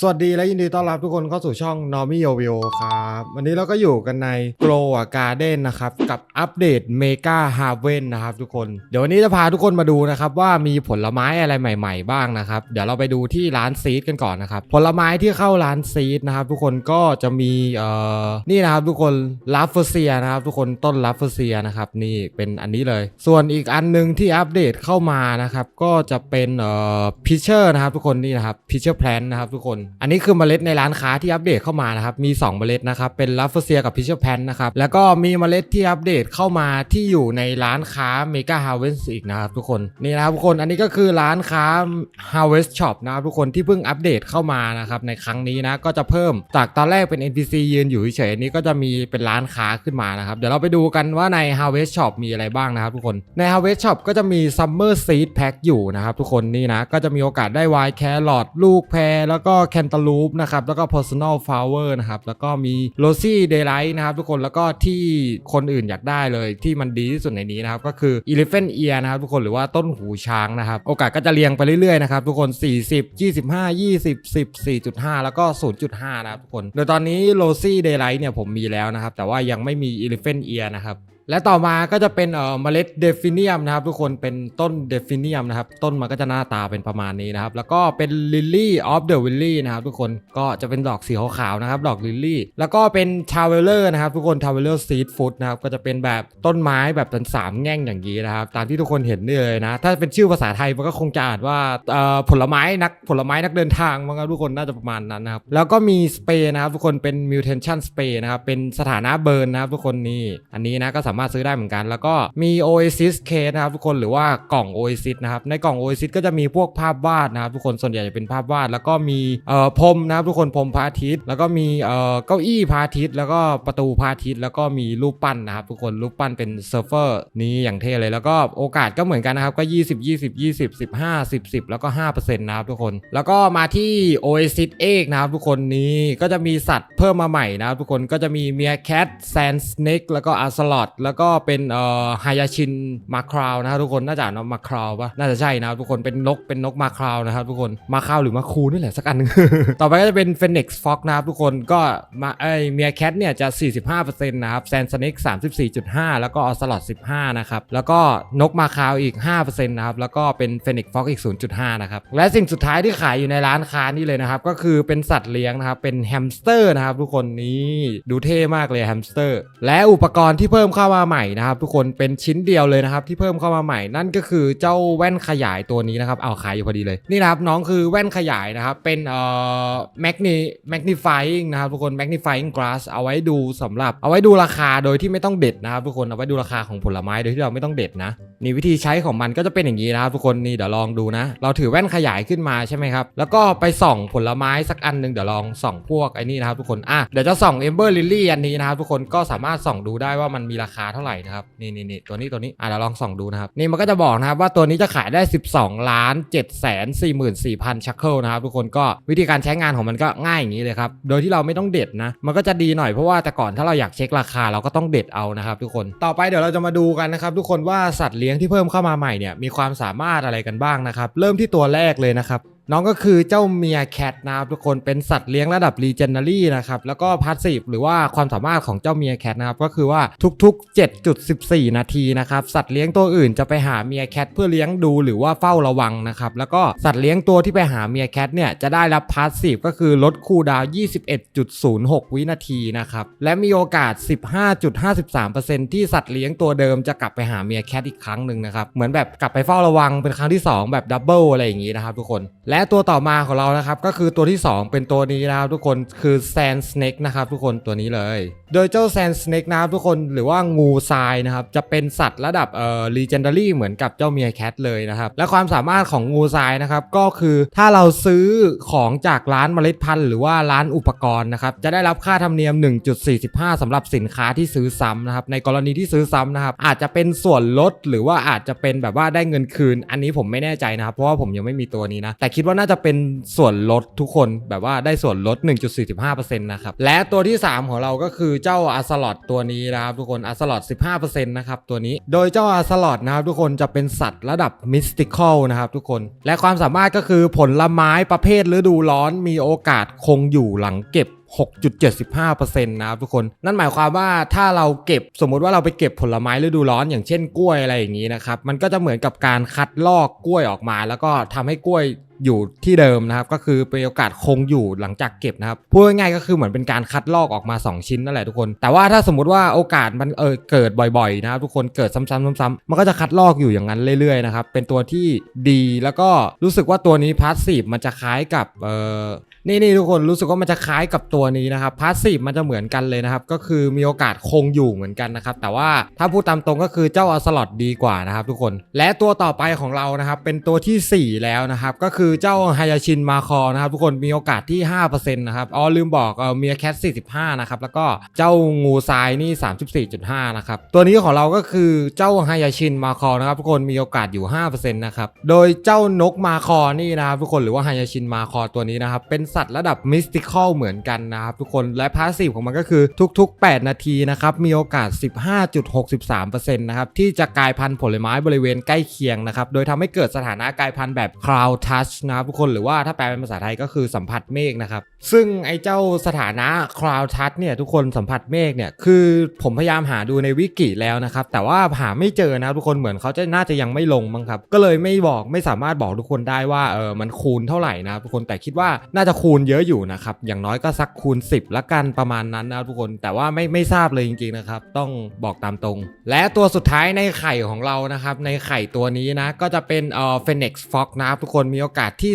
สวัสดีและยินดีต้อนรับทุกคนเข้าสู่ช่อง n o r m i o v i o ครับ วันนี้เราก็อยู่กันใน Grow Garden นะครับ กับอัปเดต Mega Harvest นะครับทุกคน เดี๋ยววันนี้จะพาทุกคนมาดูนะครับ ว่ามีผลไม้อะไรใหม่ ๆ บ้างนะครับ เดี๋ยวเราไปดูที่ร้านซีดกันก่อนนะครับ ผลไม้ที่เข้าร้านซีดนะครับ ทุกคนก็จะมีเอ่อนี่นะครับทุกคนลาฟเฟเซียนะครับ ทุกคนต้นลาฟเฟเซียนะครับนี่เป็นอันนี้เลย ส่วนอีกอันหนึงที่อัปเดตเข้ามานะครับก็จะเป็นเอ่อพิเชอร์นะครับทุกคนนี่นะครับพิเชอร์แพลนนะครับทุกคนอันนี้คือเมล็ดในร้านค้าที่อัปเดตเข้ามานะครับ มี 2 เมล็ดนะครับ เป็นลาฟเฟเซียกับพิชเชอร์แพนนะครับ แล้วก็มีเมล็ดที่อัปเดตเข้ามาที่อยู่ในร้านค้า Mega Harvest อีกนะครับทุกคน นี่นะครับทุกคน อันนี้ก็คือร้านค้า Harvest Shop นะครับทุกคนที่เพิ่งอัปเดตเข้ามานะครับในครั้งนี้นะ ก็จะเพิ่มจากตอนแรกเป็น NPC ยืนอยู่เฉยๆนนี้ก็จะมีเป็นร้านค้าขึ้นมานะครับ เดี๋ยวเราไปดูกันว่าใน Harvest Shop มีอะไรบ้างนะครับทุกคน ใน Harvest Shop ก็จะมี Summer Seed Pack อยู่นะครับทุกคนนี่นะ ก็จะมีโอกาสได้วายแครอทลูกแพรแล้วก็แคนตาลูปนะครับแล้วก็ Personal Flower นะครับแล้วก็มี Rosy Daylight นะครับทุกคนแล้วก็ที่คนอื่นอยากได้เลยที่มันดีที่สุดในนี้นะครับก็คือ Elephant Ear นะครับทุกคนหรือว่าต้นหูช้างนะครับโอกาสก็จะเรียงไปเรื่อยๆนะครับทุกคน 40 25 20 10 4.5 แล้วก็ 0.5 นะครับทุกคน โดยตอนนี้ Rosy Daylight เนี่ยผมมีแล้วนะครับแต่ว่ายังไม่มี Elephant Ear นะครับ และต่อมาก็จะเป็นเอ่อเมล็ดเดฟิเนียมนะครับ ทุกคนเป็นต้นเดฟิเนียมนะครับ ต้นมันก็จะหน้าตาเป็นประมาณนี้นะครับ แล้วก็เป็นลิลลี่ออฟเดอะวิลลี่นะครับ ทุกคนก็จะเป็นดอกสีขาวๆนะครับ ดอกลิลลี่ แล้วก็เป็นทาวเวลเลอร์นะครับ ทุกคนทาวเวลเลอร์ซีดฟุตนะครับก็จะเป็นแบบต้นไม้แบบเป็นสามแง่งอย่างนี้นะครับ ตามที่ทุกคนเห็นนี่เลยนะ ถ้าเป็นชื่อภาษาไทยมันก็คงจะอ่านว่าเอ่อผลไม้นักผลไม้นักเดินทางมั้งครับทุกคนน่าจะประมาณนั้นนะครับแล้วก็มีสเปรย์นะครับทุกคนเป็นมิวเทนชั่นสเปรย์นะครับเป็นสถานะเบิร์นนะครับทุกคนนี่อันนี้นะก็สามารถซื้อได้เหมือนกัน แล้วก็มี Oasis Case นะครับทุกคนหรือว่ากล่อง Oasis นะครับในกล่อง Oasis ก็จะมีพวกภาพวาดนะครับทุกคนส่วนใหญ่จะเป็นภาพวาด แล้วก็มีเอ่อพรมนะครับทุกคนพรมพระอาทิตย์แล้วก็มีเอ่อเก้าอี้พระอาทิตย์แล้วก็ประตูพระอาทิตย์แล้วก็มีรูปปั้นนะครับทุกคนรูปปั้นเป็นเซิร์ฟเฟอร์นี้อย่างเท่เลยแล้วก็โอกาสก็เหมือนกันนะครับก็ 20 20 20 15 10 10 แล้วก็5%นะครับทุกคน แล้วก็มาที่ Oasis เอกนะครับทุกคนนี้ก็จะมีสัตว์เพิ่มมาใหม่นะครับทุกคนก็จะมีเมียแคทแซนสเน็กแล้วก็อาร์สลอตแล้วก็เป็นเอ่อไฮยาชินมาคราวนะครับทุกคนน่าจะอ่านว่ามาคราวปะน่าจะใช่นะครับทุกคนเป็นนกเป็นนกมาคราวนะครับทุกคนมาคราวหรือมาคูนี่แหละสักอันหนึง ต่อไปก็จะเป็นเฟนิกซ์ฟ็อกนะครับทุกคนก็มาไอเมียแคทเนี่ยจะ 45%นะครับแซนสเน็ก34.5 แล้วก็ออสลอต15 นะครับ แล้วก็นกมาคาวอีก 5%นะครับ แล้วก็เป็นเฟนิกซ์ฟ็อกอีก 0.5 นะครับ และสิ่งสุดท้ายที่ขายอยู่ในร้านค้านี่เลยนะครับ ก็คือเป็นสัตว์เลี้ยงนะครับ เป็นแฮมสเตอร์นะครับทุกคนนี่ดูเท่มากเลยแฮมสเตอร์ และอุปกรณ์ที่เพิ่มเข้ามาใหม่นะครับทุกคนเป็นชิ้นเดียวเลยนะครับที่เพิ่มเข้ามาใหม่นั่นก็คือเจ้าแว่นขยายตัวนี้นะครับเอาขายอยู่พอดีเลยนี่นะครับน้องคือแว่นขยายนะครับเป็นเอ่อแมกนีแมกนิฟายนะครับทุกคนแมกนิฟายก glass เอาไว้ดูสำหรับ เอาไว้ดูราคาโดยที่ไม่ต้องเด็ดนะครับทุกคนเอาไว้ดูราคาของผลไม้โดยที่เราไม่ต้องเด็ดนะ นี่วิธีใช้ของมันก็จะเป็นอย่างนี้นะครับทุกคนนี่เดี๋ยวลองดูนะ เราถือแว่นขยายขึ้นมาใช่ไหมครับ แล้วก็ไปส่องผลไม้สักอันหนึ่งเดี๋ยวลองส่องพวกไอ้นี่นะครับทุกคนอะเดี๋ยวจะส่องเอมเบอร์ลิลลี่อันนี้นะครับทุกคนก็สามารถส่องดูได้ว่ามันมีราคาเท่าไหร่นะครับนี่นี่นี่ตัวนี้ตัวนี้อะเดี๋ยวลองส่องดูนะครับนี่มันก็จะบอกนะครับว่าตัวนี้จะขายได้ 12ล้าน7แสน44,000ชักเคิลนะครับทุกคนก็วิธีการใช้งานของมันก็ง่ายอย่างนี้เลยครับโดยที่เราไม่ต้องเด็ดนะ มันก็จะดีหน่อยเพราะว่าแต่ก่อนถ้าเราอยากเช็คราคาเราก็ต้องเด็ดเอานะครับทุกคนต่อไปเดี๋ยวเราจะมาดูกันนะครับทุกคนว่าสัตว์เลี้ยงที่เพิ่มเข้ามาใหม่เนี่ยมีความสามารถอะไรกันบ้างนะครับ เริ่มที่ตัวแรกเลยนะครับ น้องก็คือเจ้าเมียแคทนะครับทุกคนเป็นสัตว์เลี้ยงระดับรีเจนเนารีนะครับแล้วก็พาสซีฟหรือว่าความสามารถของเจ้าเมียแคทนะครับก็คือว่าทุกๆ 7.14 นาทีนะครับสัตว์เลี้ยงตัวอื่นจะไปหาเมียแคทเพื่อเลี้ยงดูหรือว่าเฝ้าระวังนะครับแล้วก็สัตว์เลี้ยงตัวที่ไปหาเมียแคทเนี่ยจะได้รับพาสซีฟก็คือลดคูดาวน์21.06 วินาทีนะครับและมีโอกาส 15.53%ที่สัตว์เลี้ยงตัวเดิมจะกลับไปหาเมียแคทอีกครั้งหนึ่งนะครับเหมือนแบบกลับไปเฝ้าระวังเป็นครั้งที่สองแบบดับเบิลอะไรอย่างงี้นะครับทุกคนและและตัวต่อมาของเรานะครับก็คือตัวที่ 2 เป็นตัวนี้นะครับทุกคนคือแซนสเน็กนะครับทุกคนตัวนี้เลย โดยเจ้าแซนสเน็กนะครับทุกคนหรือว่างูทรายนะครับจะเป็นสัตว์ระดับเอ่อรีเจนดารี่เหมือนกับเจ้าเมียแคทเลยนะครับและความสามารถของงูทรายนะครับก็คือถ้าเราซื้อของจากร้านเมล็ดพันธุ์หรือว่าร้านอุปกรณ์นะครับจะได้รับค่าธรรมเนียม 1.45สำหรับสินค้าที่ซื้อซ้ำนะครับในกรณีที่ซื้อซ้ำนะครับอาจจะเป็นส่วนลดหรือว่าอาจจะเป็นแบบว่าได้เงินคืน อันนี้ผมไม่แน่ใจนะครับเพราะว่าผมยังไม่มีตัวนี้นะแต่คิดว่าว่าน่าจะเป็นส่วนลดทุกคนแบบว่าได้ส่วนลด 1.45%นะครับ และตัวที่ 3 ของเราก็คือเจ้าอาสลอดตัวนี้นะครับทุกคนอาสลอด15%นะครับตัวนี้ โดยเจ้าอาสลอดนะครับทุกคนจะเป็นสัตว์ระดับมิสติคอลนะครับทุกคน และความสามารถก็คือผลไม้ประเภทฤดูร้อนมีโอกาสคงอยู่หลังเก็บ6.75%นะครับทุกคน นั่นหมายความว่าถ้าเราเก็บสมมุติว่าเราไปเก็บผลไม้ฤดูร้อนอย่างเช่นกล้วยอะไรอย่างนี้นะครับ มันก็จะเหมือนกับการคัดลอกกล้วยออกมา แล้วก็ทำให้กล้วยอยู่ที่เดิมนะครับ ก็คือเป็นโอกาสคงอยู่หลังจากเก็บนะครับพูดง่ายๆก็คือเหมือนเป็นการคัดลอกออกมา 2 ชิ้นนั่นแหละทุกคน แต่ว่าถ้าสมมติว่าโอกาสมันเออเกิดบ่อยๆนะครับทุกคนเกิดซ้ำๆซ้ำๆมันก็จะคัดลอกอยู่อย่างนั้นเรื่อยๆนะครับเป็นตัวที่ดีแล้วก็รู้สึกว่าตัวนี้พาสซีฟมันจะคล้ายกับเออนี่นี่ทุกคนรู้สึกว่ามันจะคล้ายกับตัวนี้นะครับพาสซีฟมันจะเหมือนกันเลยนะครับ ก็คือมีโอกาสคงอยู่เหมือนกันนะครับ แต่ว่าถ้าพูดตามตรงก็คือเจ้าอสลอดดีกว่านะครับทุกคน และตัวต่อไปของเรานะครับเป็นตัวทีสี่4 แล้วนะครับก็คือือเจ้าไฮยาชินมาคอนะครับทุกคนมีโอกาสที่ 5%นะครับอ๋อลืมบอกเออเมียแคท45 นะครับ แล้วก็เจ้างูทรายนี่ 34.5 นะครับ ตัวนี้ของเราก็คือเจ้าไฮยาชินมาคอนะครับทุกคนมีโอกาสอยู่ 5%นะครับ โดยเจ้านกมาคอนี่นะครับทุกคนหรือว่าไฮยาชินมาคอตัวนี้นะครับ เป็นสัตว์ระดับมิสติคอลเหมือนกันนะครับทุกคนและพาสซีฟของมันก็คือทุก ๆ 8 นาทีนะครับมีโอกาส 15.63%นะครับที่จะกลายพันธุ์ผลไม้บริเวณใกล้เคียงนะครับโดยทำให้เกิดสถานะกลายพันธุ์แบบ cloud touch นะครับทุกคนหรือว่าถ้าแปลเป็นภาษาไทยก็คือสัมผัสเมฆนะครับ ซึ่งไอ้เจ้าสถานะ cloud touch เนี่ยทุกคนสัมผัสเมฆเนี่ยคือผมพยายามหาดูในวิกิแล้วนะครับ แต่ว่าหาไม่เจอนะทุกคนเหมือนเขาจะน่าจะยังไม่ลงมั้งครับ ก็เลยไม่บอกไม่สามารถบอกทุกคนได้ว่าเออมันคูณเท่าไหร่นะทุกคนแต่คิดว่าน่าจะคูณเยอะอยู่นะครับ อย่างน้อยก็สักคูณ 10 ละกันประมาณนั้นนะทุกคนแต่ว่าไม่ไม่ทราบเลยจริงๆนะครับ ต้องบอกตามตรง และตัวสุดท้ายในไข่ของเรานะครับ ในไข่ตัวนี้นะก็จะเป็นเอ่อ Phoenix Fox นะครับทุกคนมีโอกาสที่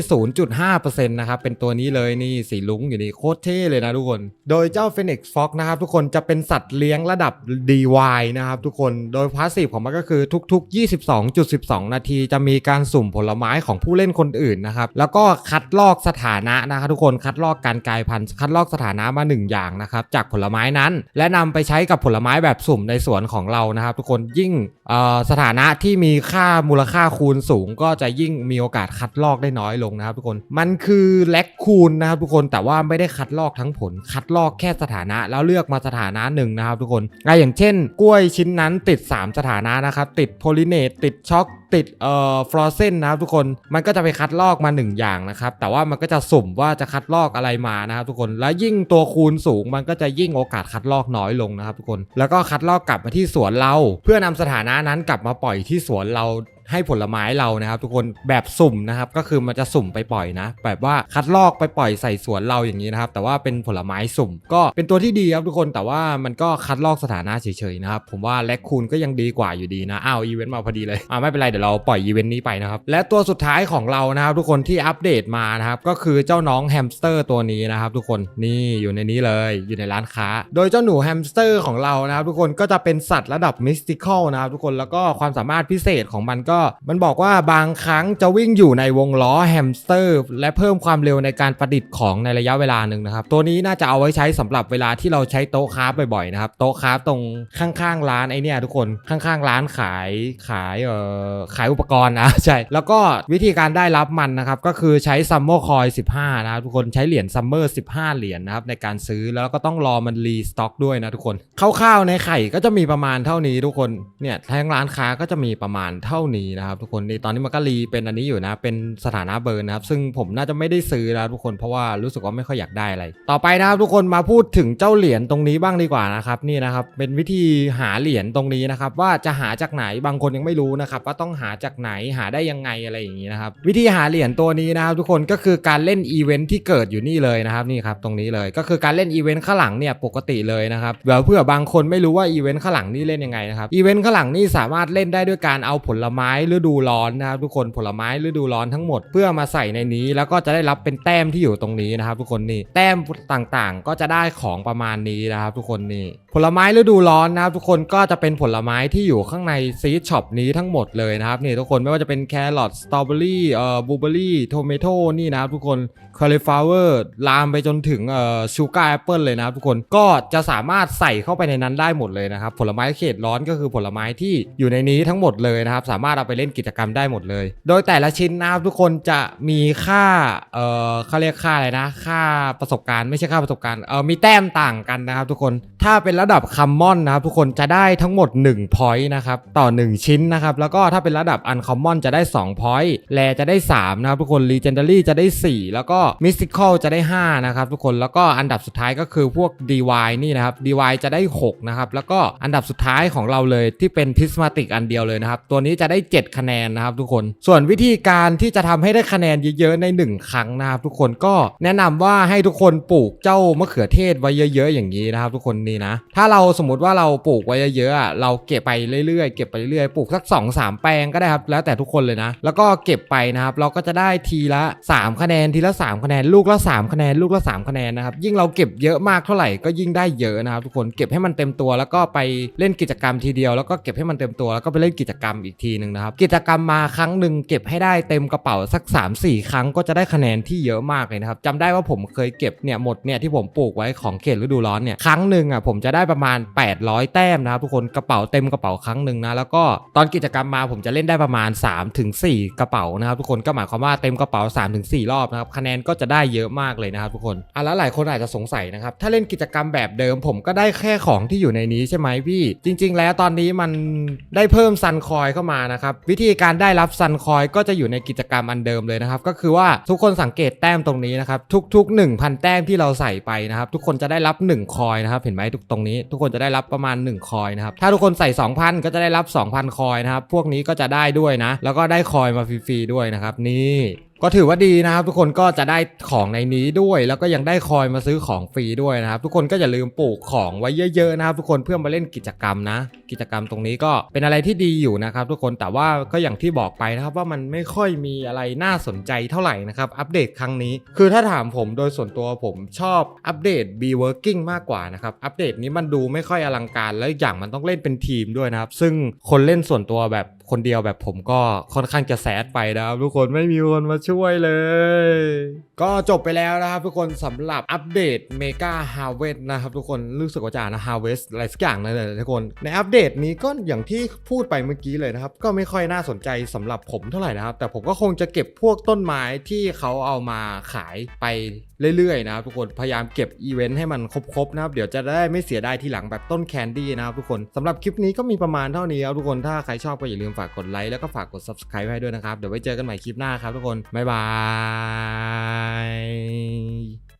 0.5%นะครับ เป็นตัวนี้เลยนี่สีลุงอยู่นี่โคตรเท่เลยนะทุกคน โดยเจ้า Phoenix Fox นะครับ ทุกคนจะเป็นสัตว์เลี้ยงระดับ DY นะครับทุกคน โดยพาสซีฟของมันก็คือทุก ๆ 22.12 นาที จะมีการสุ่มผลไม้ของผู้เล่นคนอื่นนะครับ แล้วก็คัดลอกสถานะนะครับทุกคน คัดลอกการกลายพันธุ์ คัดลอกสถานะมาหนึ่งอย่างนะครับจากผลไม้นั้น และนำไปใช้กับผลไม้แบบสุ่มในสวนของเรานะครับ ทุกคนยิ่งสถานะที่มีค่ามูลค่าคูณสูง ก็จะยิ่งมีโอกาสคัดลอกได้น้อยลงนะครับทุกคน มันคือแลกคูณนะครับทุกคน แต่ว่าไม่ได้คัดลอกทั้งผล คัดลอกแค่สถานะ แล้วเลือกมาสถานะหนึ่งนะครับทุกคนอะอย่างเช่น กล้วยชิ้นนั้นติด 3 สถานะนะครับ ติดโพลิเนตติดช็อกติดเอ่อฟลอเซนนะครับทุกคน มันก็จะไปคัดลอกมา 1 อย่างนะครับ แต่ว่ามันก็จะสุ่มว่าจะคัดลอกอะไรมานะครับทุกคน แล้วยิ่งตัวคูณสูงมันก็จะยิ่งโอกาสคัดลอกน้อยลงนะครับทุกคน แล้วก็คัดลอกกลับมาที่สวนเรา เพื่อนำสถานะนั้นกลับมาปล่อยที่สวนเราให้ผลไม้เรานะครับ ทุกคนแบบสุ่มนะครับ ก็คือมันจะสุ่มไปปล่อยนะ แบบว่าคัดลอกไปปล่อยใส่สวนเราอย่างนี้นะครับ แต่ว่าเป็นผลไม้สุ่ม ก็เป็นตัวที่ดีครับทุกคนแต่ว่ามันก็คัดลอกสถานะเฉยๆนะครับผมว่าแลคคูนก็ยังดีกว่าอยู่ดีนะอ้าวอีเวนต์มาพอดีเลยอ่าไม่เป็นไรเดี๋ยวเราปล่อยอีเวนต์นี้ไปนะครับและตัวสุดท้ายของเรานะครับ ทุกคนที่อัปเดตมานะครับก็คือเจ้าน้องแฮมสเตอร์ตัวนี้นะครับทุกคนนี่อยู่ในนี้เลยอยู่ในร้านค้า โดยเจ้าหนูแฮมสเตอร์ของเรานะครับทุกคนก็จะเป็นสัตว์ระดับมิสติคอลนะครับทุกคนแล้วก็ความสามารถพิเศษของมันก็มันบอกว่าบางครั้งจะวิ่งอยู่ในวงล้อแฮมสเตอร์ และเพิ่มความเร็วในการประดิษฐ์ของในระยะเวลาหนึ่งนะครับ ตัวนี้น่าจะเอาไว้ใช้สำหรับเวลาที่เราใช้โต๊ะคราบ่อยๆนะครับ โต๊ะคราตรงข้างๆร้านไอเนี่ยทุกคนข้างๆร้านขายขายเอ่อขายอุปกรณ์นะใช่แล้วก็วิธีการได้รับมันนะครับก็คือใช้ซัมเมอร์คอย15 นะครับทุกคนใช้เหรียญซัมเมอร์15 เหรียญนะครับในการซื้อแล้วก็ต้องรอมันรีสต็อกด้วยนะทุกคนคร่าวๆในไข่ก็จะมีประมาณเท่านี้ทุกคนเนี่ยทั้งร้านค้าก็จะมีประมาณเท่านี้นะครับทุกคนนี่ตอนนี้มันก็รีเป็นอันนี้อยู่นะ เป็นสถานะเบอร์นะครับ ซึ่งผมน่าจะไม่ได้ซื้อแล้วทุกคนเพราะว่ารู้สึกว่าไม่ค่อยอยากได้อะไร ต่อไปนะครับทุกคนมาพูดถึงเจ้าเหรียญตรงนี้บ้างดีกว่านะครับนี่นะครับเป็นวิธีหาเหรียญตรงนี้นะครับว่าจะหาจากไหนบางคนยังไม่รู้นะครับว่าต้องหาจากไหนหาได้ยังไงอะไรอย่างนี้นะครับวิธีหาเหรียญตัวนี้นะครับทุกคนก็คือการเล่นอีเวนท์ที่เกิดอยู่นี่เลยนะครับนี่ครับตรงนี้เลยก็คือการเล่นอีเวนต์ข้างหลังเนี่ยปกติเลยนะครับเดี๋ยวเพื่อบางคนไม่รู้ว่าอีเวนต์ข้างหลังนี่เล่นยังไงนะครับอีเวนต์ข้างหลังนี่สามารถเล่นได้ด้วยการเอาผลไม้ม้ฤดูร้อนนะครับทุกคนผลไม้ฤดูร้อนทั้งหมดเพื่อมาใส่ในนี้ แล้วก็จะได้รับเป็นแต้มที่อยู่ตรงนี้นะครับ ทุกคนนี่แต้มต่างๆ ก็จะได้ของประมาณนี้นะครับทุกคนนี่ผลไม้ฤดูร้อนนะครับทุกคนก็จะเป็นผลไม้ที่อยู่ข้างในซีดช็อปนี้ทั้งหมดเลยนะครับนี่ทุกคนไม่ว่าจะเป็นแครอทสตรอเบอรี่เอ่อบลูเบอรี่โทเมโตนี่นะครับทุกคนคาลิฟลาเวอร์ลามไปจนถึงเอ่อชูการ์แอปเปิลเลยนะครับทุกคนก็จะสามารถใส่เข้าไปในนั้นได้หมดเลยนะครับผลไม้เขตร้อนก็คือผลไม้ที่อยู่ในนี้ทั้งหมดเลยนะครับสามารถเอาไปเล่นกิจกรรมได้หมดเลย โดยแต่ละชิ้นนะครับทุกคนจะมีค่า เออเขาเรียกค่าอะไรนะ ค่าประสบการณ์ไม่ใช่ค่าประสบการณ์ เออมีแต้มต่างกันนะครับทุกคน ถ้าเป็นระดับคัมมอนนะครับทุกคนจะได้ทั้งหมด1 point นะครับต่อ 1 ชิ้นนะครับ แล้วก็ถ้าเป็นระดับอันคอมมอนจะได้2 point แลจะได้3นะครับทุกคน Legendary จะได้ 4 แล้วก็ Mystical จะได้5นะครับทุกคนแล้วก็อันดับสุดท้ายก็คือพวก DY นี่นะครับ DY จะได้6นะครับแล้วก็อันดับสุดท้ายของเราเลยที่เป็น Prismatic อันเดียวเลยนะครับ ตัวนี้จะได้7 คะแนนนะครับทุกคน ส่วนวิธีการที่จะทำให้ได้คะแนนเยอะๆใน 1 ครั้งนะครับทุกคนก็แนะนำว่าให้ทุกคนปลูกเจ้ามะเขือเทศไว้เยอะ ๆ อย่างนี้นะครับ ทุกคนนี่นะ ถ้าเราสมมติว่าเราปลูกไว้เยอะๆเราเก็บไปเรื่อยๆเก็บไปเรื่อยๆปลูกสัก 2 3 แปลงก็ได้ครับแล้วแต่ทุกคนเลยนะ แล้วก็เก็บไปนะครับเราก็จะได้ทีละ 3 คะแนนทีละ 3 คะแนนลูกละ 3 คะแนนลูกละ 3 คะแนนนะครับยิ่งเราเก็บเยอะมากเท่าไหร่ก็ยิ่งได้เยอะนะครับทุกคนเก็บให้มันเต็มตัวแล้วก็ไปเล่นกิจกรรมทีเดียว แล้วก็เก็บให้มันเต็มตัวแล้วก็ไปเล่นกิจกรรมอีกทีหนึ่งนะครับ กิจกรรมมาครั้งหนึ่งเก็บให้ได้เต็มกระเป๋าสัก 3-4 ครั้งก็จะได้คะแนนที่เยอะมากเลยนะครับจำได้ว่าผมเคยเก็บเนี่ยหมดเนี่ยที่ผมปลูกไว้ของเขตฤดูร้อนเนี่ยครั้งหนึ่งอะผมจะได้ประมาณ 800 แต้มนะครับทุกคนกระเป๋าเต็มกระเป๋าครั้งหนึ่งนะแล้วก็ตอนกิจกรรมมาผมจะเล่นได้ประมาณ 3-4 กระเป๋านะครับทุกคนก็หมายความว่าเต็มกระเป๋า 3-4 รอบนะครับคะแนนก็จะได้เยอะมากเลยนะครับทุกคนอะแล้วหลายคนอาจจะสงสัยนะครับถ้าเล่นกิจกรรมแบบเดิม ผมก็ได้แค่ของที่อยู่ในนี้ใช่ไหมพี่ จริง ๆ แล้วตอนนี้มันได้เพิ่มซันคอยเข้ามานะครับวิธีการได้รับซันคอยก็จะอยู่ในกิจกรรมอันเดิมเลยนะครับก็คือว่าทุกคนสังเกตแต้มตรงนี้นะครับทุก ๆ 1,000 แต้มที่เราใส่ไปนะครับทุกคนจะได้รับ 1 คอยนะครับเห็นไหมทุกตรงนี้ ทุกคนจะได้รับประมาณ 1 คอยนะครับถ้าทุกคนใส่ 2,000 ก็จะได้รับ 2,000 คอยนะครับพวกนี้ก็จะได้ด้วยนะแล้วก็ได้คอยมาฟรีๆด้วยนะครับนี่ ก็ถือว่าดีนะครับ ทุกคนก็จะได้ของในนี้ด้วย แล้วก็ยังได้คอยมาซื้อของฟรีด้วยนะครับ ทุกคนก็อย่าลืมปลูกของไว้เยอะๆนะครับ ทุกคนเพื่อมาเล่นกิจกรรมนะ กิจกรรมตรงนี้ก็เป็นอะไรที่ดีอยู่นะครับ ทุกคนแต่ว่าก็อย่างที่บอกไปนะครับ ว่ามันไม่ค่อยมีอะไรน่าสนใจเท่าไหร่นะครับอัปเดตครั้งนี้ คือถ้าถามผมโดยส่วนตัวผมชอบอัปเดต B working มากกว่านะครับอัปเดตนี้มันดูไม่ค่อยอลังการ แล้วอย่างมันต้องเล่นเป็นทีมด้วยนะครับ ซึ่งคนเล่นส่วนตัวแบบ คนเดียวแบบผมก็ค่อนข้างจะแซดไปนะครับทุกคนไม่มีคนมาช่วยเลย ก็จบไปแล้วนะครับทุกคนสำหรับอัปเดต Mega Harvest นะครับทุกคนรู้สึกว่าจะอ่านะ Harvest อะไรสักอย่างนั่นเลยทุกคนในอัปเดตนี้ก็อย่างที่พูดไปเมื่อกี้เลยนะครับ ก็ไม่ค่อยน่าสนใจสำหรับผมเท่าไหร่นะครับ แต่ผมก็คงจะเก็บพวกต้นไม้ที่เขาเอามาขายไป เรื่อยๆนะครับทุกคนพยายามเก็บอีเวนต์ให้มันครบๆนะครับเดี๋ยวจะได้ไม่เสียดายทีหลังแบบต้นแคนดี้นะครับทุกคนสำหรับคลิปนี้ก็มีประมาณเท่านี้ครับทุกคนถ้าใครชอบก็อย่าลืมฝากกดไลค์แล้วก็ฝากกด subscribe ให้ด้วยนะครับเดี๋ยวไว้เจอกันใหม่คลิปหน้าครับทุกคนบ๊ายบาย